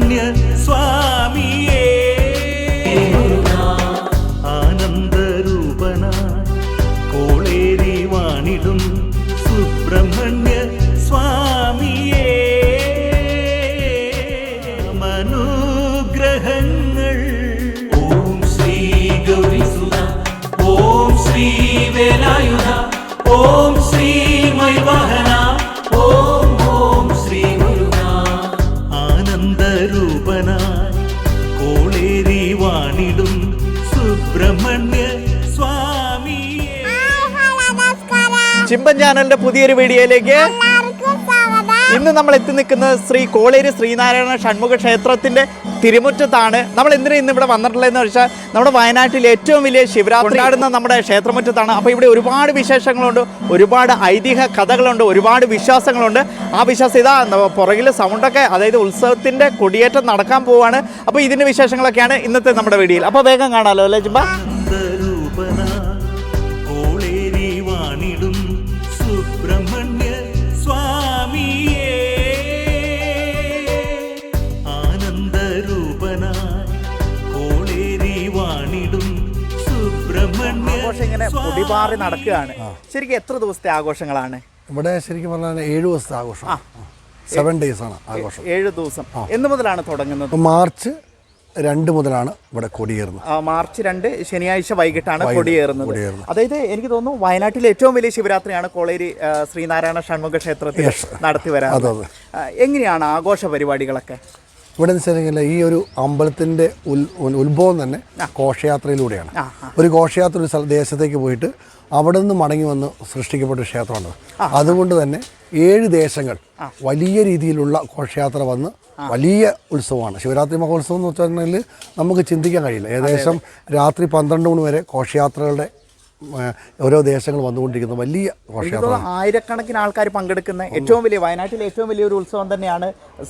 സുബ്രഹ്മണ്യ ചിമ്പൻ ചാനലിന്റെ പുതിയൊരു വീഡിയോയിലേക്ക് ഇന്ന് നമ്മൾ എത്തി നിൽക്കുന്നത് ശ്രീ കോളേരി ശ്രീനാരായണ ഷൺമുഖ ക്ഷേത്രത്തിന്റെ തിരുമുറ്റത്താണ്. നമ്മൾ എന്തിനാ ഇന്ന് ഇവിടെ വന്നിട്ടുള്ളതെന്ന് വെച്ചാൽ നമ്മുടെ വയനാട്ടിലെ ഏറ്റവും വലിയ ശിവരാത്രി ആടുന്ന നമ്മുടെ ക്ഷേത്രമുറ്റത്താണ്. അപ്പോൾ ഇവിടെ ഒരുപാട് വിശേഷങ്ങളുണ്ട് ഒരുപാട് ഐതിഹ്യ കഥകളുണ്ട് ഒരുപാട് വിശ്വാസങ്ങളുണ്ട്. ആ വിശ്വാസം ഇതാ പുറകിൽ സൗണ്ടൊക്കെ അതായത് ഉത്സവത്തിന്റെ കൊടിയേറ്റം നടക്കാൻ പോവാണ്. അപ്പോൾ ഇതിന്റെ വിശേഷങ്ങളൊക്കെയാണ് ഇന്നത്തെ നമ്മുടെ വീഡിയോയിൽ. അപ്പോൾ വേഗം കാണാമല്ലോ അല്ലേ ചിമ്പ? ആഘോഷം ഇങ്ങനെ പൊടിപാറി നടക്കുകയാണ്. ശരിക്കും എത്ര ദിവസത്തെ ആഘോഷങ്ങളാണ്? ഇവിടെ ശരിക്കും പറഞ്ഞാൽ ഏഴ് ദിവസത്തെ ആഘോഷം. സെവൻ ഡേയ്സ് ആണ് ആഘോഷം. ഏഴ് ദിവസം. എന്ന് മുതലാണ് തുടങ്ങുന്നത്? മാർച്ച് രണ്ട് മുതലാണ് ഇവിടെ കൊടിയേറുന്നത്. മാർച്ച് രണ്ട് ശനിയാഴ്ച വൈകിട്ടാണ് വൈകിട്ട് കൊടിയേറുന്നത്. അതായത് എനിക്ക് തോന്നുന്നു വയനാട്ടിലെ ഏറ്റവും വലിയ ശിവരാത്രിയാണ് കോളേരി ശ്രീനാരായണ ഷൺമുഖ ക്ഷേത്രത്തിൽ. നടത്തി വരാറ്. എങ്ങനെയാണ് ആഘോഷ പരിപാടികളൊക്കെ? ഇവിടെ എന്ന് വെച്ചിട്ടുണ്ടെങ്കിൽ ഈ ഒരു അമ്പലത്തിന്റെ ഉൽ ഉത്ഭവം തന്നെ ഘോഷയാത്രയിലൂടെയാണ്. ഒരു ഘോഷയാത്ര ഒരു സ്ഥല ദേശത്തേക്ക് പോയിട്ട് അവിടെ നിന്ന് മടങ്ങി വന്ന് സൃഷ്ടിക്കപ്പെട്ട ക്ഷേത്രമാണ് അതുകൊണ്ട് തന്നെ ഏഴ് ദേശങ്ങൾ വലിയ രീതിയിലുള്ള ഘോഷയാത്ര വന്ന് വലിയ ഉത്സവമാണ്. ശിവരാത്രി മഹോത്സവം എന്ന് വെച്ചിട്ടുണ്ടെങ്കിൽ നമുക്ക് ചിന്തിക്കാൻ കഴിയില്ല. ഏകദേശം രാത്രി പന്ത്രണ്ട് മണി വരെ ഘോഷയാത്രകളുടെ ഓരോ ദേശങ്ങൾ വന്നുകൊണ്ടിരിക്കുന്ന. വലിയ ഘോഷയാത്ര ആയിരക്കണക്കിന് ആൾക്കാർ പങ്കെടുക്കുന്ന ഏറ്റവും വലിയ വയനാട്ടിലെ ഏറ്റവും വലിയ ഒരു ഉത്സവം തന്നെയാണ്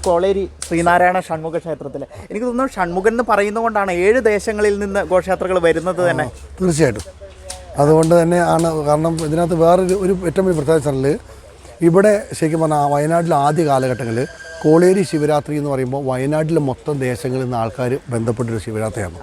കോളേരി ശ്രീനാരായണ ഷൺമുഖ ക്ഷേത്രത്തിൽ എനിക്ക് തോന്നുന്നു ഷൺമുഖൻ എന്ന് പറയുന്നതുകൊണ്ടാണ് ഏഴ് ദേശങ്ങളിൽ നിന്ന് ഘോഷയാത്രകൾ വരുന്നത് തന്നെ. തീർച്ചയായിട്ടും. അതുകൊണ്ട് തന്നെ ആണ് കാരണം ഇതിനകത്ത് വേറൊരു ഒരു ഏറ്റവും വലിയ പ്രത്യേകത വെച്ചാൽ ഇവിടെ ശരിക്കും പറഞ്ഞാൽ വയനാട്ടിലെ ആദ്യ കാലഘട്ടങ്ങളിൽ കോളേരി ശിവരാത്രി എന്ന് പറയുമ്പോൾ വയനാട്ടിലെ മൊത്തം ദേശങ്ങളിൽ നിന്ന് ആൾക്കാർ ബന്ധപ്പെട്ടൊരു ശിവരാത്രിയാണ്.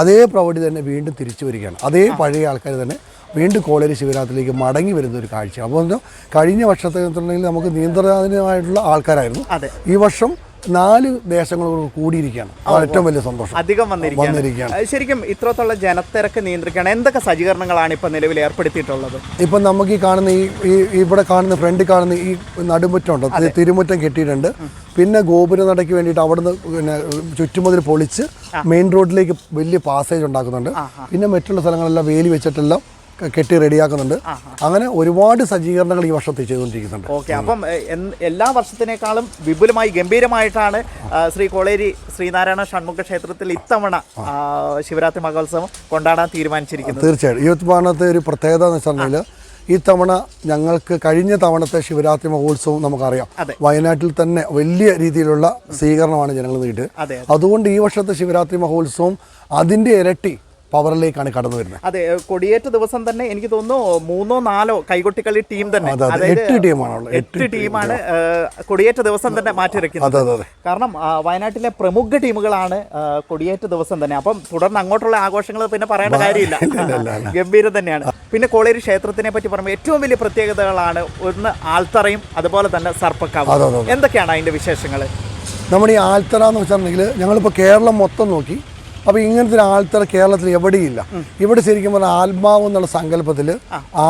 അതേ പ്രവൃത്തി തന്നെ വീണ്ടും തിരിച്ചു വരികയാണ്. അതേ പഴയ ആൾക്കാർ തന്നെ വീണ്ടും കോളേരി ശിവരാത്രിയിലേക്ക് മടങ്ങി വരുന്ന ഒരു കാഴ്ച അപ്പോൾ കഴിഞ്ഞ വർഷത്തെ നമുക്ക് നിയന്ത്രണാധീനമായിട്ടുള്ള ആൾക്കാരായിരുന്നു. ഈ വർഷം നാല് ദേശങ്ങളോട് കൂടിയിരിക്കുകയാണ്. അതാണ് ഏറ്റവും വലിയ സന്തോഷം. അധികം വന്നിരിക്കുകയാണ്. അത് ശരിക്കും ഇത്രത്തോളം ജനത്തിരക്ക് നിയന്ത്രിക്കണം എന്തൊക്കെ സജ്ജീകരണങ്ങളാണ് ഇപ്പം നിലവിൽ ഏർപ്പെടുത്തിയിട്ടുള്ളത്? ഇപ്പം നമുക്ക് ഈ കാണുന്ന ഈ ഇവിടെ കാണുന്ന ഫ്രണ്ടിൽ കാണുന്ന ഈ നടുമുറ്റം ഉണ്ട്? തി- തിരുമുറ്റം കെട്ടിയിട്ടുണ്ട്. പിന്നെ ഗോപുര നടയ്ക്ക് വേണ്ടിയിട്ട് അവിടുന്ന് പിന്നെ ചുറ്റുമതിൽ പൊളിച്ച് മെയിൻ റോഡിലേക്ക് വലിയ പാസേജ് ഉണ്ടാക്കുന്നുണ്ട്. പിന്നെ മറ്റുള്ള സ്ഥലങ്ങളെല്ലാം വേലി വെച്ചിട്ടെല്ലാം കെട്ടി റെഡിയാക്കുന്നുണ്ട്. അങ്ങനെ ഒരുപാട് സജ്ജീകരണങ്ങൾ ഈ വർഷത്തിൽ ചെയ്തുകൊണ്ടിരിക്കുന്നുണ്ട്. ഓക്കെ അപ്പം എല്ലാ വർഷത്തിനേക്കാളും വിപുലമായി ഗംഭീരമായിട്ടാണ് ശ്രീ കോളേരി ശ്രീനാരായണ ഷൺമുഖ ക്ഷേത്രത്തിൽ ഇത്തവണ ശിവരാത്രി മഹോത്സവം കൊണ്ടാടാൻ തീരുമാനിച്ചിരിക്കുന്നത്. തീർച്ചയായും ഈ ഉത്പാദനത്തെ ഒരു പ്രത്യേകത എന്ന് വെച്ചിട്ടുണ്ടെങ്കിൽ ഈ തവണ ഞങ്ങൾക്ക് കഴിഞ്ഞ തവണത്തെ ശിവരാത്രി മഹോത്സവം നമുക്കറിയാം. വയനാട്ടിൽ തന്നെ വലിയ രീതിയിലുള്ള സ്വീകരണമാണ് ജനങ്ങൾ നീട്ട് അതുകൊണ്ട് ഈ വർഷത്തെ ശിവരാത്രി മഹോത്സവം അതിന്റെ ഇരട്ടി പവറിലേക്കാണ് കടന്നു വരുന്നത്. അതെ കൊടിയേറ്റ ദിവസം തന്നെ എനിക്ക് തോന്നുന്നു മൂന്നോ നാലോ കൈകൊട്ടിക്കളി ടീം തന്നെ. എട്ട് ടീമാണുള്ളത്. എട്ട് ടീമാണ് കൊടിയേറ്റ ദിവസം തന്നെ മാറ്റിവെക്കുന്നത്. കാരണം വയനാട്ടിലെ പ്രമുഖ ടീമുകളാണ് കൊടിയേറ്റ ദിവസം തന്നെ. അപ്പം തുടർന്ന് അങ്ങോട്ടുള്ള ആഘോഷങ്ങൾ പിന്നെ പറയേണ്ട കാര്യമില്ല. ഗംഭീരം തന്നെയാണ്. പിന്നെ കോളേരി ക്ഷേത്രത്തിനെ പറ്റി പറയുമ്പോൾ ഏറ്റവും വലിയ പ്രത്യേകതകളാണ് ഒന്ന് ആൽത്തറയും അതുപോലെ തന്നെ സർപ്പക്കാവ്. എന്തൊക്കെയാണ് അതിന്റെ വിശേഷങ്ങൾ? നമ്മുടെ ഈ ആൽത്തറ എന്ന് വെച്ചിട്ടുണ്ടെങ്കിൽ ഞങ്ങളിപ്പോൾ കേരളം മൊത്തം നോക്കി അപ്പോൾ ഇങ്ങനത്തെ ഒരു ആൾത്തറ കേരളത്തിൽ എവിടെയില്ല. ഇവിടെ ശരിക്കും പറഞ്ഞാൽ ആത്മാവ് എന്നുള്ള സങ്കല്പത്തിൽ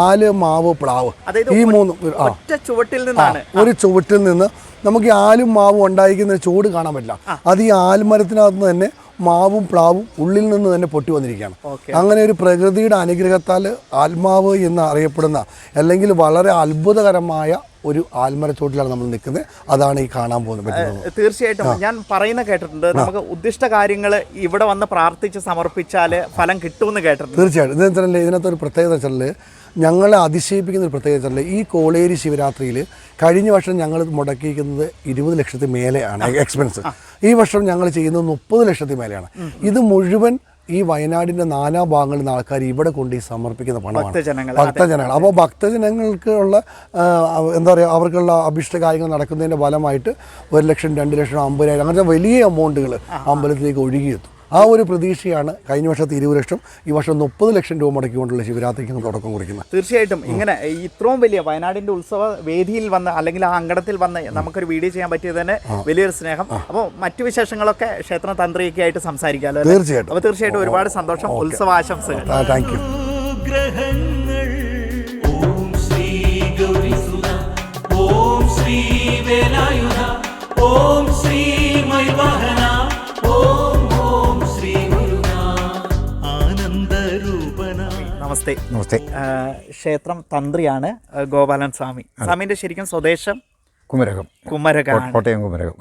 ആൽ മാവ് പ്ലാവ് ഈ മൂന്ന് ഒറ്റ ചുവട്ടിൽ നിന്നാണ്. ഒരു ചുവട്ടിൽ നിന്ന് നമുക്ക് ഈ ആലും മാവും ഉണ്ടായിരിക്കുന്ന ചൂട് കാണാൻ പറ്റില്ല. അത് ഈ ആൽമരത്തിനകത്ത് നിന്ന് തന്നെ മാവും പ്ലാവും ഉള്ളിൽ നിന്ന് തന്നെ പൊട്ടി വന്നിരിക്കുകയാണ്. അങ്ങനെ ഒരു പ്രകൃതിയുടെ അനുഗ്രഹത്താൽ ആത്മാവ് എന്ന് അറിയപ്പെടുന്ന അല്ലെങ്കിൽ വളരെ അത്ഭുതകരമായ ഒരു ആൽമരച്ചോട്ടിലാണ് നമ്മൾ നിൽക്കുന്നത്. അതാണ് ഈ കാണാൻ പോകുന്നത് പറ്റുന്നത്. തീർച്ചയായിട്ടും. ഞാൻ പറയുന്ന കേട്ടിട്ടുണ്ട്. നമുക്ക് ഉദ്ദിഷ്ട കാര്യങ്ങൾ ഇവിടെ വന്ന് പ്രാർത്ഥിച്ച് സമർപ്പിച്ചാൽ ഫലം കിട്ടുമെന്ന് കേട്ടിട്ടുണ്ട്. തീർച്ചയായിട്ടും. ഇത് വെച്ചാൽ ഇതിനകത്ത് ഒരു പ്രത്യേകത വെച്ചാൽ ഞങ്ങളെ അതിശയിപ്പിക്കുന്ന ഒരു പ്രത്യേകത വെച്ചാൽ ഈ കോളേരി ശിവരാത്രിയിൽ കഴിഞ്ഞ വർഷം ഞങ്ങൾ മുടക്കിയിരിക്കുന്നത് ഇരുപത് ലക്ഷത്തി മേലെയാണ് എക്സ്പെൻസ്. ഈ വർഷം ഞങ്ങൾ ചെയ്യുന്നത് മുപ്പത് ലക്ഷത്തി മേലെയാണ്. ഇത് മുഴുവൻ ഈ വയനാടിന്റെ നാനാ ഭാഗങ്ങളിൽ നിന്ന് ആൾക്കാർ ഇവിടെ കൊണ്ട് ഈ സമർപ്പിക്കുന്ന പണമാണ്. ഭക്തജനങ്ങൾ, അപ്പോൾ ഭക്തജനങ്ങൾക്കുള്ള എന്താ പറയുക അവർക്കുള്ള അഭിഷ്ട കാര്യങ്ങൾ നടക്കുന്നതിന്റെ ഫലമായിട്ട് ഒരു ലക്ഷം രണ്ട് ലക്ഷം അമ്പതിനായിരം അങ്ങനത്തെ വലിയ എമൗണ്ടുകൾ അമ്പലത്തിലേക്ക് ഒഴുകിയെത്തും ആ ഒരു പ്രതീക്ഷയാണ് കഴിഞ്ഞ വർഷത്തെ ഇരുപത് ലക്ഷം ഈ വർഷം മുപ്പത് ലക്ഷം രൂപ മുടക്കിക്കൊണ്ടുള്ള ശിവരാത്രിക്ക് തുടക്കം കുറിക്കുന്നത്. തീർച്ചയായിട്ടും. ഇങ്ങനെ ഇത്രയും വലിയ വയനാടിന്റെ ഉത്സവ വേദിയിൽ വന്ന് അല്ലെങ്കിൽ ആ അങ്കണത്തിൽ വന്ന് നമുക്കൊരു വീഡിയോ ചെയ്യാൻ പറ്റിയത് തന്നെ വലിയൊരു സ്നേഹം. അപ്പോൾ മറ്റു വിശേഷങ്ങളൊക്കെ ക്ഷേത്ര തന്ത്രിയൊക്കെ ആയിട്ട് സംസാരിക്കാമല്ലോ തീർച്ചയായിട്ടും. അപ്പോൾ തീർച്ചയായിട്ടും ഒരുപാട് സന്തോഷം. ഉത്സവ ആശംസകൾ യു ഗ്രഹങ്ങൾ ഓം ശ്രീ ഗൗരിസുത ഓം ശ്രീ വേലായുധ. ഓം ശ്രീ നമസ്തേ. നമസ്തേ. ക്ഷേത്രം തന്ത്രിയാണ് ഗോപാലൻ സ്വാമി. സ്വാമിന്റെ ശരിക്കും സ്വദേശം കുമരകം. കുമരകം കോട്ടയം കുമരകം.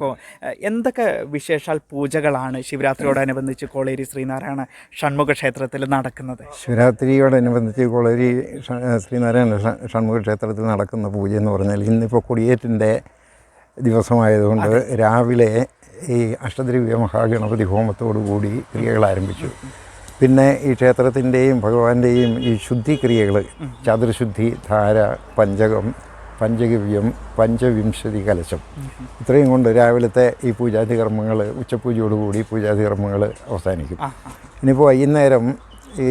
എന്തൊക്കെ വിശേഷാൽ പൂജകളാണ് ശിവരാത്രിയോടനുബന്ധിച്ച് കോളേരി ശ്രീനാരായണ ഷൺമുഖ ക്ഷേത്രത്തിൽ നടക്കുന്നത്? ശിവരാത്രിയോടനുബന്ധിച്ച് കോളേരി ശ്രീനാരായണ ഷൺമുഖ ക്ഷേത്രത്തിൽ നടക്കുന്ന പൂജ എന്ന് പറഞ്ഞാൽ ഇന്നിപ്പോൾ കൊടിയേറ്റിന്റെ ദിവസമായതുകൊണ്ട് രാവിലെ ഈ അഷ്ടദ്രവ്യ മഹാഗണപതി ഹോമത്തോടു കൂടി ക്രിയകൾ ആരംഭിച്ചു. പിന്നെ ഈ ക്ഷേത്രത്തിന്റെയും ഭഗവാന്റെയും ഈ ശുദ്ധിക്രിയകൾ ചതുർശുദ്ധി ധാര പഞ്ചകം പഞ്ചഗവ്യം പഞ്ചവിംശതി കലശം. ഇത്രയും കൊണ്ട് രാവിലത്തെ ഈ പൂജാതി കർമ്മങ്ങൾ ഉച്ചപൂജയോടുകൂടി പൂജാതി കർമ്മങ്ങൾ അവസാനിക്കും. ഇനിയിപ്പോൾ വൈകുന്നേരം ഈ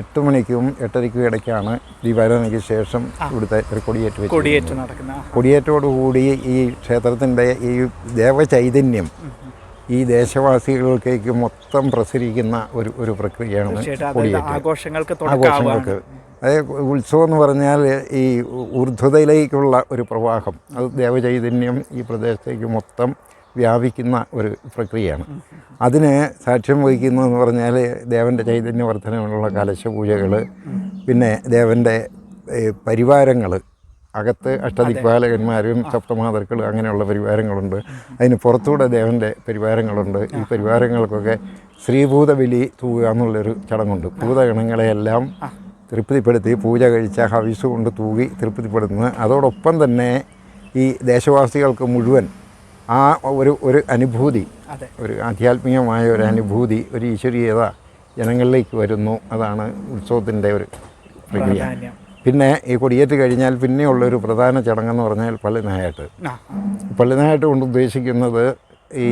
എട്ട് മണിക്കും എട്ടരയ്ക്കും ഇടയ്ക്കാണ് ദീപാരാധനയ്ക്ക് ശേഷം ഇവിടുത്തെ ഒരു കൊടിയേറ്റ് കൊടിയേറ്റ് നടക്കുന്ന ആ, കൊടിയേറ്റോടുകൂടി ഈ ക്ഷേത്രത്തിന്റെ ഈ ദേവചൈതന്യം ഈ ദേശവാസികൾക്കേക്ക് മൊത്തം പ്രസരിക്കുന്ന ഒരു ഒരു പ്രക്രിയയാണ് ആഘോഷങ്ങൾക്ക് ആഘോഷങ്ങൾക്ക്. അതായത് ഉത്സവം എന്ന് പറഞ്ഞാൽ ഈ ഊർധ്വതയിലേക്കുള്ള ഒരു പ്രവാഹം അത് ദേവചൈതന്യം ഈ പ്രദേശത്തേക്ക് മൊത്തം വ്യാപിക്കുന്ന ഒരു പ്രക്രിയയാണ്. അതിന് സാക്ഷ്യം വഹിക്കുന്നതെന്ന് പറഞ്ഞാൽ ദേവന്റെ ചൈതന്യവർദ്ധനമുള്ള കലശപൂജകൾ പിന്നെ ദേവന്റെ പരിവാരങ്ങൾ അകത്ത് അഷ്ടദിക്പാലകന്മാരും സപ്തമാതാക്കളും അങ്ങനെയുള്ള പരിവാരങ്ങളുണ്ട്. അതിന് പുറത്തൂടെ ദേവന്റെ പരിവാരങ്ങളുണ്ട്. ഈ പരിവാരങ്ങൾക്കൊക്കെ ശ്രീഭൂത ബലി തൂവുക എന്നുള്ളൊരു ചടങ്ങുണ്ട്. ഭൂതഗണങ്ങളെയെല്ലാം തൃപ്തിപ്പെടുത്തി പൂജ കഴിച്ച ഹവിസ് കൊണ്ട് തൂകി തൃപ്തിപ്പെടുത്തുന്നത്. അതോടൊപ്പം തന്നെ ഈ ദേശവാസികൾക്ക് മുഴുവൻ ആ ഒരു ഒരു അനുഭൂതി ഒരു ആധ്യാത്മികമായ ഒരു അനുഭൂതി ഒരു ഈശ്വരീയത ജനങ്ങളിലേക്ക് വരുന്നു. അതാണ് ഉത്സവത്തിന്റെ ഒരു പ്രക്രിയ. പിന്നെ ഈ കൊടിയേറ്റ് കഴിഞ്ഞാൽ പിന്നെയുള്ളൊരു പ്രധാന ചടങ്ങെന്ന് പറഞ്ഞാൽ പള്ളിനായാട്ട്. പള്ളിനായിട്ട് കൊണ്ട് ഉദ്ദേശിക്കുന്നത് ഈ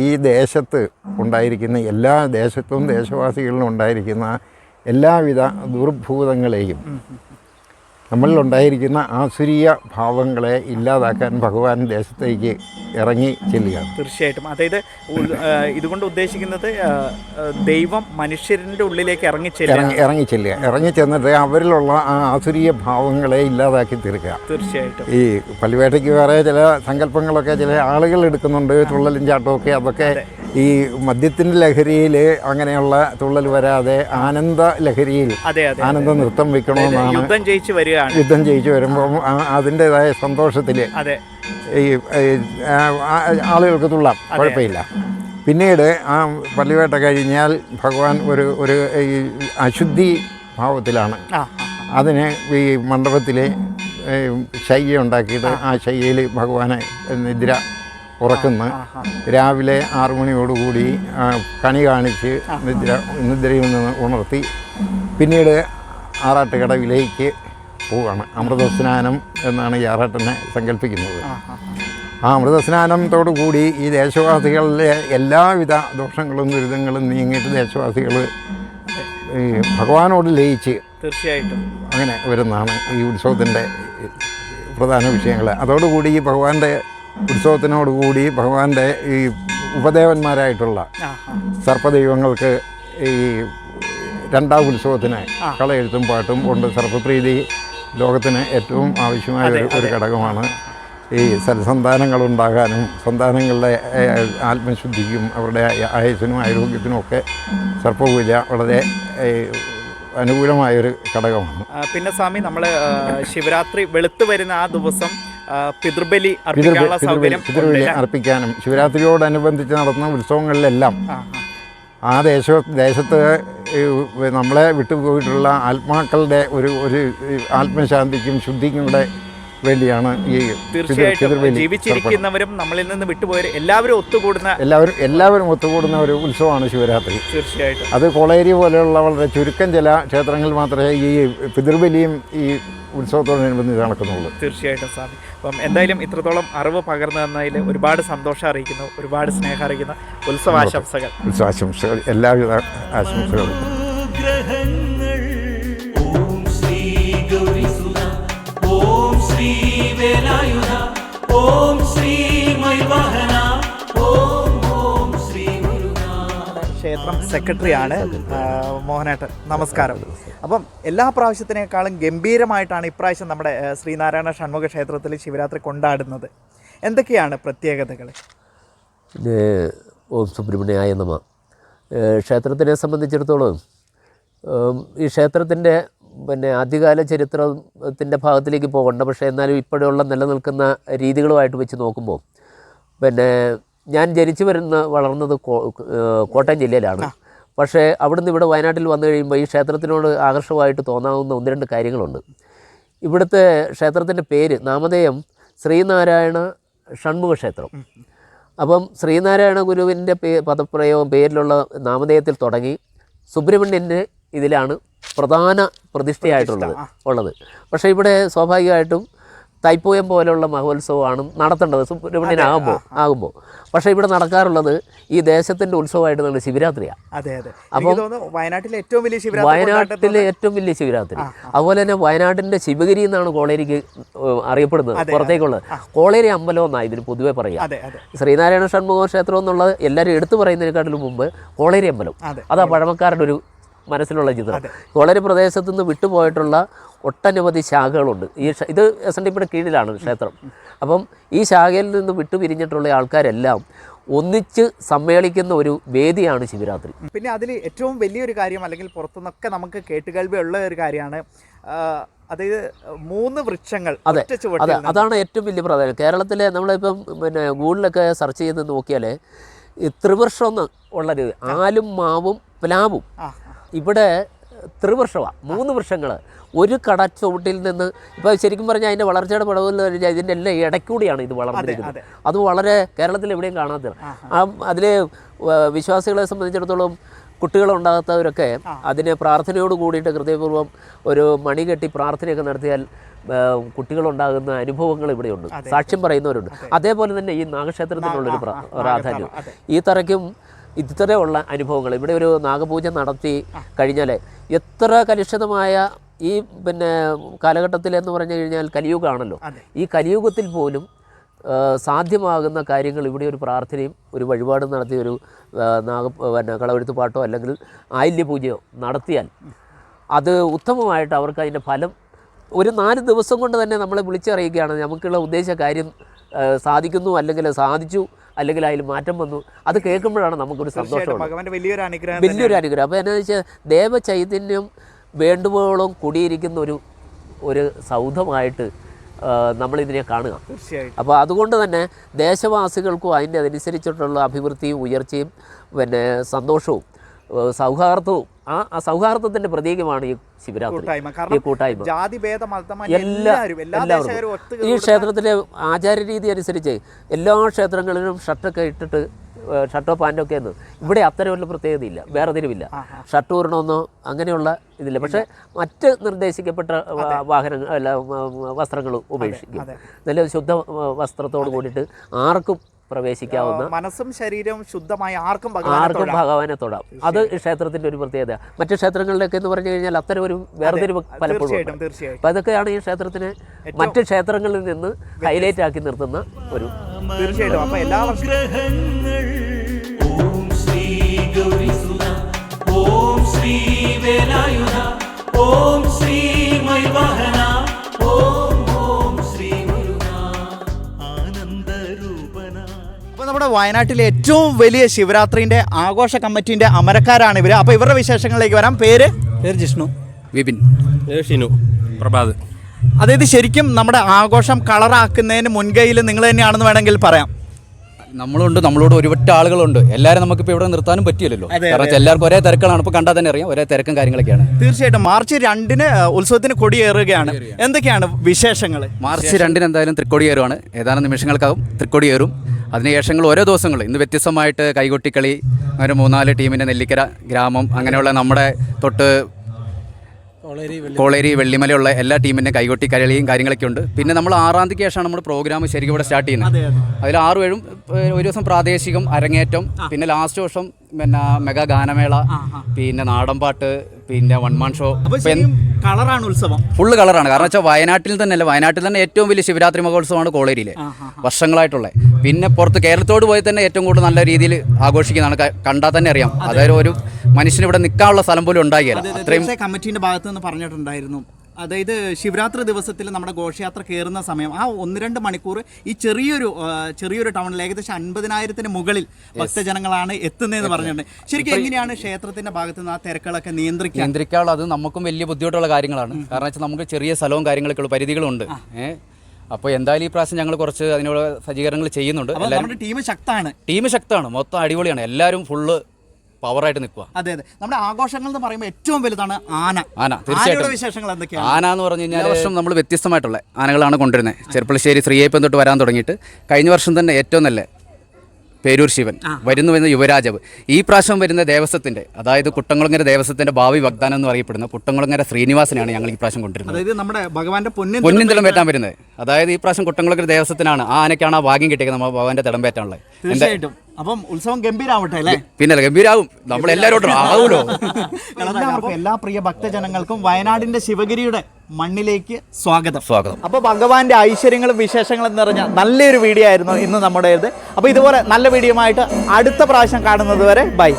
ഈ ദേശത്ത് ഉണ്ടായിരിക്കുന്ന എല്ലാ ദേശത്തും ദേശവാസികളിലും ഉണ്ടായിരിക്കുന്ന എല്ലാവിധ ദുർഭൂതങ്ങളെയും നമ്മളിലുണ്ടായിരിക്കുന്ന ആസുരീയ ഭാവങ്ങളെ ഇല്ലാതാക്കാൻ ഭഗവാൻ ദേശത്തേക്ക് ഇറങ്ങി ചെല്ലുകയാണ്. തീർച്ചയായിട്ടും. അതായത് ഇതുകൊണ്ട് ഉദ്ദേശിക്കുന്നത് ദൈവം മനുഷ്യരുടെ ഉള്ളിലേക്ക് ഇറങ്ങി ഇറങ്ങി ചെല്ലുക. ഇറങ്ങി ചെന്നിട്ട് അവരിലുള്ള ആ ആസുരീയ ഭാവങ്ങളെ ഇല്ലാതാക്കി തീർക്കുക. തീർച്ചയായിട്ടും. ഈ പല്ലുവേട്ടയ്ക്ക് വേറെ ചില സങ്കല്പങ്ങളൊക്കെ ചില ആളുകൾ എടുക്കുന്നുണ്ട് തുള്ളലും ചാട്ടമൊക്കെ അതൊക്കെ ഈ മദ്യത്തിന്റെ ലഹരിയിൽ അങ്ങനെയുള്ള തുള്ളൽ വരാതെ ആനന്ദ ലഹരിയിൽ ആനന്ദ നൃത്തം വെക്കണമെന്നാണ് യുദ്ധം ജയിച്ചു വരികയാണ്. യുദ്ധം ജയിച്ചു വരുമ്പോൾ അതിന്റെതായ സന്തോഷത്തിൽ ഈ ആളുകൾക്ക് തുള്ളാം. കുഴപ്പമില്ല. പിന്നീട് ആ പള്ളിവേട്ട കഴിഞ്ഞാൽ ഭഗവാൻ ഒരു ഒരു ഈ അശുദ്ധി ഭാവത്തിലാണ്. അതിന് ഈ മണ്ഡപത്തിൽ ശയ്യ ഉണ്ടാക്കിയിട്ട് ആ ശയ്യയിൽ ഭഗവാനെ നിദ്ര ഉറക്കുന്ന രാവിലെ ആറു മണിയോടുകൂടി കണി കാണിച്ച് നിദ്ര നിദ്രയിൽ നിന്ന് ഉണർത്തി പിന്നീട് ആറാട്ടുകടവിലേക്ക് പോവുകയാണ്. അമൃതസ്നാനം എന്നാണ് ഈ ആറാട്ടിനെ സങ്കല്പിക്കുന്നത്. ആ അമൃതസ്നാനത്തോടു കൂടി ഈ ദേശവാസികളിലെ എല്ലാവിധ ദോഷങ്ങളും ദുരിതങ്ങളും നീങ്ങിയിട്ട് ദേശവാസികൾ ഈ ഭഗവാനോട് ലയിച്ച് തീർച്ചയായിട്ടും. അങ്ങനെ വരുന്നതാണ് ഈ ഉത്സവത്തിന്റെ പ്രധാന വിഷയങ്ങൾ. അതോടുകൂടി ഈ ഭഗവാന്റെ ഉത്സവത്തിനോടുകൂടി ഭഗവാന്റെ ഈ ഉപദേവന്മാരായിട്ടുള്ള സർപ്പദൈവങ്ങൾക്ക് ഈ രണ്ടാം ഉത്സവത്തിന് കളയെഴുത്തും പാട്ടും കൊണ്ട് സർപ്പപ്രീതി ലോകത്തിന് ഏറ്റവും ആവശ്യമായ ഒരു ഒരു ഘടകമാണ്. ഈ സൽസന്താനങ്ങൾ ഉണ്ടാകാനും സന്താനങ്ങളുടെ ആത്മശുദ്ധിക്കും അവരുടെ ആയുസിനും ആരോഗ്യത്തിനും ഒക്കെ സർപ്പപൂജ വളരെ അനുകൂലമായൊരു ഘടകമാണ്. പിന്നെ സ്വാമി നമ്മൾ ശിവരാത്രി വെളുത്തു വരുന്ന ആ ദിവസം പിതൃബലി അർപ്പിക്കാനുള്ള പിതൃബലി സൗകര്യം പിതൃബലി ഉണ്ട്. അർപ്പിക്കാനും ശിവരാത്രിയോടനുബന്ധിച്ച് നടത്തുന്ന ഉത്സവങ്ങളിലെല്ലാം. ആ ദേശ ദേശത്ത് നമ്മളെ വിട്ടുപോയിട്ടുള്ള ആത്മാക്കളുടെ ഒരു ഒരു ആത്മശാന്തിക്കും ശുദ്ധിക്കും കൂടെ വേണ്ടിയാണ് ഈ തീർച്ചയായിട്ടും ജീവിച്ചിരിക്കുന്നവരും നമ്മളിൽ നിന്ന് വിട്ടുപോയവർ എല്ലാവരും ഒത്തുകൂടുന്ന എല്ലാവരും എല്ലാവരും ഒത്തുകൂടുന്ന ഒരു ഉത്സവമാണ് ശിവരാത്രി. തീർച്ചയായിട്ടും. അത് കോളേരി പോലെയുള്ള വളരെ ചുരുക്കം ചില ക്ഷേത്രങ്ങളിൽ മാത്രമേ ഈ പിതൃബലിയും ഈ ഉത്സവത്തോടനുബന്ധിച്ച് നടക്കുന്നുള്ളൂ. തീർച്ചയായിട്ടും സ്വാമി. അപ്പം എന്തായാലും ഇത്രത്തോളം അറിവ് പകർന്നു തന്നതിൽ ഒരുപാട് സന്തോഷം അറിയിക്കുന്നു ഒരുപാട് സ്നേഹം അറിയിക്കുന്ന. ഉത്സവാശംസകൾ. ഉത്സവാശംസകൾ. എല്ലാവിധ ആശംസകളും. ഓം ശ്രീ മൈവഹന ഓം ഓം ശ്രീ ക്ഷേത്രം സെക്രട്ടറിയാണ് മോഹനേട്ടൻ. നമസ്കാരം. അപ്പം എല്ലാ പ്രാവശ്യത്തിനേക്കാളും ഗംഭീരമായിട്ടാണ് ഇപ്രാവശ്യം നമ്മുടെ ശ്രീനാരായണ ഷൺമുഖ ക്ഷേത്രത്തിൽ ശിവരാത്രി കൊണ്ടാടുന്നത്. എന്തൊക്കെയാണ് പ്രത്യേകതകൾ പിന്നെ ഓം സുബ്രഹ്മണ്യായ നമ. ക്ഷേത്രത്തിനെ സംബന്ധിച്ചിടത്തോളം ഈ ക്ഷേത്രത്തിന്റെ പിന്നെ ആദ്യകാല ചരിത്രത്തിന്റെ ഭാഗത്തിലേക്ക് പോകണ്ട. പക്ഷേ എന്നാലും ഇപ്പോഴുള്ള നിലനിൽക്കുന്ന രീതികളുമായിട്ട് വെച്ച് നോക്കുമ്പോൾ പിന്നെ ഞാൻ ജനിച്ചു വരുന്ന വളർന്നത് കോട്ടയം ജില്ലയിലാണ്. പക്ഷേ അവിടുന്ന് ഇവിടെ വയനാട്ടിൽ വന്നു കഴിയുമ്പോൾ ഈ ക്ഷേത്രത്തിനോട് ആകർഷകമായിട്ട് തോന്നാവുന്ന ഒന്ന് രണ്ട് കാര്യങ്ങളുണ്ട്. ഇവിടുത്തെ ക്ഷേത്രത്തിന്റെ പേര് നാമധേയം ശ്രീനാരായണ ഷൺമുഖ ക്ഷേത്രം. അപ്പം ശ്രീനാരായണ ഗുരുവിന്റെ പേ പദപ്രയോഗം പേരിലുള്ള നാമധേയത്തിൽ തുടങ്ങി സുബ്രഹ്മണ്യന്റെ ഇതിലാണ് പ്രധാന പ്രതിഷ്ഠയായിട്ടുള്ളത് ഉള്ളത്. പക്ഷേ ഇവിടെ സ്വാഭാവികമായിട്ടും തൈപ്പൂയം പോലെയുള്ള മഹോത്സവമാണ് നടത്തേണ്ടത്. സുബ്രഹ്മണ്യനാകുമ്പോൾ ആകുമ്പോൾ പക്ഷേ ഇവിടെ നടക്കാറുള്ളത് ഈ ദേശത്തിന്റെ ഉത്സവമായിട്ടുള്ള ശിവരാത്രിയാണ് അതെ അതെ. അപ്പോൾ വയനാട്ടിലെ ഏറ്റവും വലിയ ശിവരാത്രി വയനാട്ടിലെ ഏറ്റവും വലിയ ശിവരാത്രി. അതുപോലെ തന്നെ വയനാട്ടിന്റെ ശിവഗിരി എന്നാണ് കോളേരിക്ക് അറിയപ്പെടുന്നത് പുറത്തേക്കുള്ളത്. കോളേരി അമ്പലം എന്നാണ് ഇതിന് പൊതുവെ പറയുക ശ്രീനാരായണ ഷൺമുഖ ക്ഷേത്രം എന്നുള്ളത് എല്ലാവരും എടുത്തു പറയുന്നതിനെക്കാട്ടിലും മുമ്പ് കോളേരി അമ്പലം. അതാ പഴമക്കാരുടെ ഒരു മനസ്സിലുള്ള ചിത്രം കോളരി പ്രദേശത്തു നിന്ന് വിട്ടുപോയിട്ടുള്ള ഒട്ടനവധി ശാഖകളുണ്ട്. ഈ ഇത് എസ് എൻ ഡി പിയുടെ കീഴിലാണ് ക്ഷേത്രം. അപ്പം ഈ ശാഖയിൽ നിന്ന് വിട്ടുപിരിഞ്ഞിട്ടുള്ള ആൾക്കാരെല്ലാം ഒന്നിച്ച് സമ്മേളിക്കുന്ന ഒരു വേദിയാണ് ശിവരാത്രി. പിന്നെ അതിൽ ഏറ്റവും വലിയൊരു കാര്യം അല്ലെങ്കിൽ പുറത്തുനിന്നൊക്കെ നമുക്ക് കേട്ടുകേൾവി ഉള്ള ഒരു കാര്യമാണ് അതായത് മൂന്ന് വൃക്ഷങ്ങൾ അതെ. അതെ. അതാണ് ഏറ്റവും വലിയ പ്രധാനം കേരളത്തിലെ നമ്മളിപ്പം പിന്നെ ഗൂഗിളിലൊക്കെ സെർച്ച് ചെയ്ത് നോക്കിയാൽ ഈ ത്രിവർഷം എന്ന് ഉള്ളൊരു ആലും മാവും പ്ലാവും ഇവിടെ ത്രിവർഷമാണ് മൂന്ന് വൃക്ഷങ്ങൾ ഒരു കട ചുവട്ടിൽ നിന്ന് ഇപ്പോൾ ശരിക്കും പറഞ്ഞാൽ അതിന്റെ വളർച്ചയുടെ പടവിൽ പറഞ്ഞാൽ ഇതിന്റെ എല്ലാം ഇടയ്ക്കൂടിയാണ് ഇത് വളർന്നിരിക്കുന്നത്. അത് വളരെ കേരളത്തിൽ എവിടെയും കാണാത്തത്. ആ അതിൽ വിശ്വാസികളെ സംബന്ധിച്ചിടത്തോളം കുട്ടികളുണ്ടാകാത്തവരൊക്കെ അതിനെ പ്രാർത്ഥനയോട് കൂടിയിട്ട് ഹൃദയപൂർവം ഒരു മണി കെട്ടി പ്രാർത്ഥനയൊക്കെ നടത്തിയാൽ കുട്ടികളുണ്ടാകുന്ന അനുഭവങ്ങൾ ഇവിടെയുണ്ട്. സാക്ഷ്യം പറയുന്നവരുണ്ട്. അതേപോലെ തന്നെ ഈ നാഗക്ഷേത്രത്തിനുള്ളൊരു പ്ര- പ്രാധാന്യം. ഈ തറയ്ക്കും ഇത്തരമുള്ള അനുഭവങ്ങൾ. ഇവിടെ ഒരു നാഗപൂജ നടത്തി കഴിഞ്ഞാൽ എത്ര കലുഷിതമായ ഈ പിന്നെ കാലഘട്ടത്തിൽ എന്ന് പറഞ്ഞു കഴിഞ്ഞാൽ കലിയുഗമാണല്ലോ ഈ കലിയുഗത്തിൽ പോലും സാധ്യമാകുന്ന കാര്യങ്ങൾ ഇവിടെ ഒരു പ്രാർത്ഥനയും ഒരു വഴിപാടും നടത്തിയ ഒരു നാഗ പിന്നെ കളവെഴുത്ത് പാട്ടോ അല്ലെങ്കിൽ ആയില്യപൂജയോ നടത്തിയാൽ അത് ഉത്തമമായിട്ട് അവർക്ക് അതിന്റെ ഫലം ഒരു നാല് ദിവസം കൊണ്ട് തന്നെ നമ്മളെ വിളിച്ചറിയിക്കുകയാണ് നമുക്കുള്ള ഉദ്ദേശ കാര്യം സാധിക്കുന്നു അല്ലെങ്കിൽ സാധിച്ചു അല്ലെങ്കിൽ അതിൽ മാറ്റം വന്നു. അത് കേൾക്കുമ്പോഴാണ് നമുക്കൊരു സന്തോഷം വലിയൊരു അനുഗ്രഹം വലിയൊരു അനുഗ്രഹം. അപ്പോൾ എന്നാ വെച്ചാൽ ദേവചൈതന്യം വേണ്ടുവോളം കൂടിയിരിക്കുന്ന ഒരു ഒരു സൗധമായിട്ട് നമ്മളിതിനെ കാണുക. അപ്പോൾ അതുകൊണ്ട് തന്നെ ദേശവാസികൾക്കും അതിന്റെ അതനുസരിച്ചിട്ടുള്ള അഭിവൃദ്ധിയും ഉയർച്ചയും പിന്നെ സന്തോഷവും സൗഹാർദ്ദവും. ആ ആ സൗഹാർദ്ദത്തിന്റെ പ്രതീകമാണ് ഈ ശിവരാത്രി. കൂട്ടായ്മ. ഈ കൂട്ടായ്മ. എല്ലാവരും ഈ ക്ഷേത്രത്തിലെ ആചാര രീതി അനുസരിച്ച് എല്ലാ ക്ഷേത്രങ്ങളിലും ഷർട്ടൊക്കെ ഇട്ടിട്ട് ഷർട്ടോ പാന്റോ ഒക്കെ എന്ന് ഇവിടെ അത്തരം ഒരു പ്രത്യേകതയില്ല വേറെ തിരിവില്ല ഷർട്ട് ഊരണമെന്നോ അങ്ങനെയുള്ള ഇതില്ല. പക്ഷേ മറ്റ് നിർദ്ദേശിക്കപ്പെട്ട വാഹനങ്ങൾ അല്ല വസ്ത്രങ്ങൾ ഉപേക്ഷിക്കും. നല്ല ശുദ്ധ വസ്ത്രത്തോട് കൂടിയിട്ട് ആർക്കും പ്രവേശിക്കാവുന്ന മനസ്സും ശരീരവും ശുദ്ധമായി ആർക്കും ഭഗവാനെ ആർക്കും. ഭഗവാനെ തൊടാം. അത് ക്ഷേത്രത്തിന്റെ ഒരു പ്രത്യേകത. മറ്റു ക്ഷേത്രങ്ങളിലൊക്കെ എന്ന് പറഞ്ഞു കഴിഞ്ഞാൽ അത്തരം ഒരു വേർതിരിവ് പലപ്പോഴും തീർച്ചയായിട്ടും ഉണ്ട്. അതൊക്കെയാണ് ഈ ക്ഷേത്രത്തിനെ മറ്റു ക്ഷേത്രങ്ങളിൽ നിന്ന് ഹൈലൈറ്റ് ആക്കി നിർത്തുന്ന ഒരു തീർച്ചയായിട്ടും. അപ്പൊ എല്ലാ ഓം ശ്രീ ഗൗരിസുത ഓം ശ്രീ വേലായുധ ഓം ശ്രീ മൈവാഹന. നമ്മുടെ വയനാട്ടിലെ ഏറ്റവും വലിയ ശിവരാത്രിന്റെ ആഘോഷ കമ്മിറ്റിന്റെ അമരക്കാരാണ് ഇവർ. അപ്പോൾ ഇവരുടെ വിശേഷങ്ങളിലേക്ക് വരാം. പേര്? പേര് ജിഷ്ണു. വിപിൻ. ഷിനു. പ്രഭാത്. അതായത് ശരിക്കും നമ്മുടെ ആഘോഷം കളറാക്കുന്നതിന് മുൻകൈയിൽ നിങ്ങൾ തന്നെയാണെന്ന് വേണമെങ്കിൽ പറയാം. നമ്മളുണ്ട് നമ്മളോട് ഒരുപാട് ആളുകളുണ്ട്. എല്ലാവരും നമുക്കിപ്പോൾ ഇവിടെ നിർത്താനും പറ്റില്ലല്ലോ. കാരണം എല്ലാവർക്കും ഒരേ തിരക്കുകളാണ് ഇപ്പോൾ കണ്ടാൽ തന്നെ അറിയാം. ഒരേ തിരക്കും കാര്യങ്ങളൊക്കെയാണ്. തീർച്ചയായിട്ടും. മാർച്ച് രണ്ടിന് ഉത്സവത്തിന് കൊടിയേറുകയാണ്. എന്തൊക്കെയാണ് വിശേഷങ്ങൾ മാർച്ച് രണ്ടിന് എന്തായാലും തൃക്കൊടിയേറുവാണ്. ഏതാനും നിമിഷങ്ങൾക്കാവും. തൃക്കോടി അതിനുശേഷങ്ങൾ ഓരോ ദിവസങ്ങൾ. ഇന്ന് വ്യത്യസ്തമായിട്ട് കൈകൊട്ടിക്കളി അങ്ങനെ മൂന്നാൽ ടീമിന്റെ നെല്ലിക്കര ഗ്രാമം അങ്ങനെയുള്ള നമ്മുടെ തൊട്ട് കോളേരി വെള്ളിമലയുള്ള എല്ലാ ടീമിന്റെ കൈകൊട്ടി കളിയും കാര്യങ്ങളൊക്കെ ഉണ്ട്. പിന്നെ നമ്മൾ ആറാം തീയതി ശേഷമാണ് നമ്മൾ പ്രോഗ്രാം ശരിക്കും ഇവിടെ സ്റ്റാർട്ട് ചെയ്യുന്നത്. അതിൽ ആറു ഏഴും ഒരു ദിവസം പ്രാദേശികം അരങ്ങേറ്റം പിന്നെ ലാസ്റ്റ് വർഷം പിന്നെ മെഗാ ഗാനമേള പിന്നെ നാടൻപാട്ട് പിന്നെ വൺ മാൻ ഷോ കളറാണ് ഉത്സവം. ഫുള്ള് കളറാണ്. കാരണം വെച്ചാൽ വയനാട്ടിൽ തന്നെ അല്ല വയനാട്ടിൽ തന്നെ ഏറ്റവും വലിയ ശിവരാത്രി മഹോത്സവമാണ് കോളേരിയിലെ. വർഷങ്ങളായിട്ടുള്ളത് പിന്നെ പുറത്ത് കേരളത്തോട് പോയി തന്നെ ഏറ്റവും കൂടുതൽ നല്ല രീതിയിൽ ആഘോഷിക്കുന്നതാണ്. കണ്ടാൽ തന്നെ അറിയാം. അതായത് ഒരു മനുഷ്യന് ഇവിടെ നിൽക്കാനുള്ള സ്ഥലം പോലും ഉണ്ടാകില്ല. അത്രയും കമ്മിറ്റീന്റെ ഭാഗത്ത് നിന്ന് പറഞ്ഞിട്ടുണ്ടായിരുന്നു. അതായത് ശിവരാത്രി ദിവസത്തിൽ നമ്മുടെ ഘോഷയാത്ര കയറുന്ന സമയം ആ ഒന്ന് രണ്ട് മണിക്കൂർ ഈ ചെറിയൊരു ചെറിയൊരു ടൗണിൽ ഏകദേശം അൻപതിനായിരത്തിന് മുകളിൽ ഭക്തജനങ്ങളാണ് എത്തുന്നതെന്ന് പറഞ്ഞിട്ടുണ്ട്. ശരിക്കും എങ്ങനെയാണ് ക്ഷേത്രത്തിന്റെ ഭാഗത്ത് നിന്ന് ആ തിരക്കുകളൊക്കെ നിയന്ത്രിക്കുക നിയന്ത്രിക്കാനുള്ള അത് നമുക്കും വലിയ ബുദ്ധിമുട്ടുള്ള കാര്യങ്ങളാണ്. കാരണം വെച്ചാൽ നമുക്ക് ചെറിയ സ്ഥലവും കാര്യങ്ങളൊക്കെ ഉള്ള പരിധികളുണ്ട്. ഏഹ് അപ്പോൾ എന്തായാലും ഈ പ്രാവശ്യം ഞങ്ങൾ കുറച്ച് അതിനുള്ള സജ്ജീകരണങ്ങൾ ചെയ്യുന്നുണ്ട്. ടീം ശക്തമാണ്. ടീം ശക്തമാണ്. മൊത്തം അടിപൊളിയാണ്. എല്ലാവരും ഫുള്ള് പവറായിട്ട് നിൽക്കുക അതെ അതെ. നമ്മുടെ ആഘോഷങ്ങൾ എന്ന് പറയുമ്പോൾ ഏറ്റവും വലുതാണ് ആന. ആന തീർച്ചയായിട്ടും. വിശേഷങ്ങൾ എന്തൊക്കെയാണ്? ആന എന്ന് പറഞ്ഞു കഴിഞ്ഞാൽ വർഷം നമ്മൾ വ്യത്യസ്തമായിട്ടുള്ള ആനകളാണ് കൊണ്ടുവരുന്നത്. ചെറുപ്പളശ്ശേരി ശ്രീയപ്പം തൊട്ട് വരാൻ തുടങ്ങിയിട്ട് കഴിഞ്ഞ വർഷം തന്നെ ഏറ്റവും നല്ല പേരൂർ ശിവൻ വരുന്നു വരുന്ന യുവരാജവ്. ഈ പ്രാവശ്യം വരുന്ന ദേവസ്വത്തിന്റെ അതായത് കുട്ടംകുളങ്ങര ദേവസ്വത്തിന്റെ ഭാവി വാഗ്ദാനം എന്ന് അറിയപ്പെടുന്ന കുട്ടംകുളങ്ങര ശ്രീനിവാസനാണ് ഞങ്ങൾ ഈ പ്രാവശ്യം കൊണ്ടുവരുന്നത് അതായത് നമ്മുടെ ഭഗവാന്റെ പൊന്നിൻ പറ്റാൻ വരുന്നത്. അതായത് ഈ പ്രാവശ്യം കുട്ടംകുളങ്ങര ദേവസ്വത്തിനാണ് ആ ആനയ്ക്കാണ് ആ ഭാഗ്യം കിട്ടിയത് നമ്മൾ ഭഗവാന്റെ തിളം വേറ്റാനുള്ളത് തീർച്ചയായിട്ടും. അപ്പം ഉത്സവം ഗംഭീരാവട്ടെ അല്ലേ? പിന്നെ ഗംഭീരാവും. നമ്മൾ എല്ലാവരോടും ആവുമല്ലോ എല്ലാ പ്രിയ ഭക്തജനങ്ങൾക്കും വയനാടിന്റെ ശിവഗിരിയുടെ മണ്ണിലേക്ക് സ്വാഗതം. സ്വാഗതം. അപ്പോൾ ഭഗവാന്റെ ഐശ്വര്യങ്ങളും വിശേഷങ്ങളും നിറഞ്ഞ നല്ലൊരു വീഡിയോ ആയിരുന്നു ഇന്ന് നമ്മുടേത് അപ്പോൾ ഇതുപോലെ നല്ല വീഡിയോ ആയിട്ട് അടുത്ത പ്രാവശ്യം കാണുന്നത് വരെ ബൈ.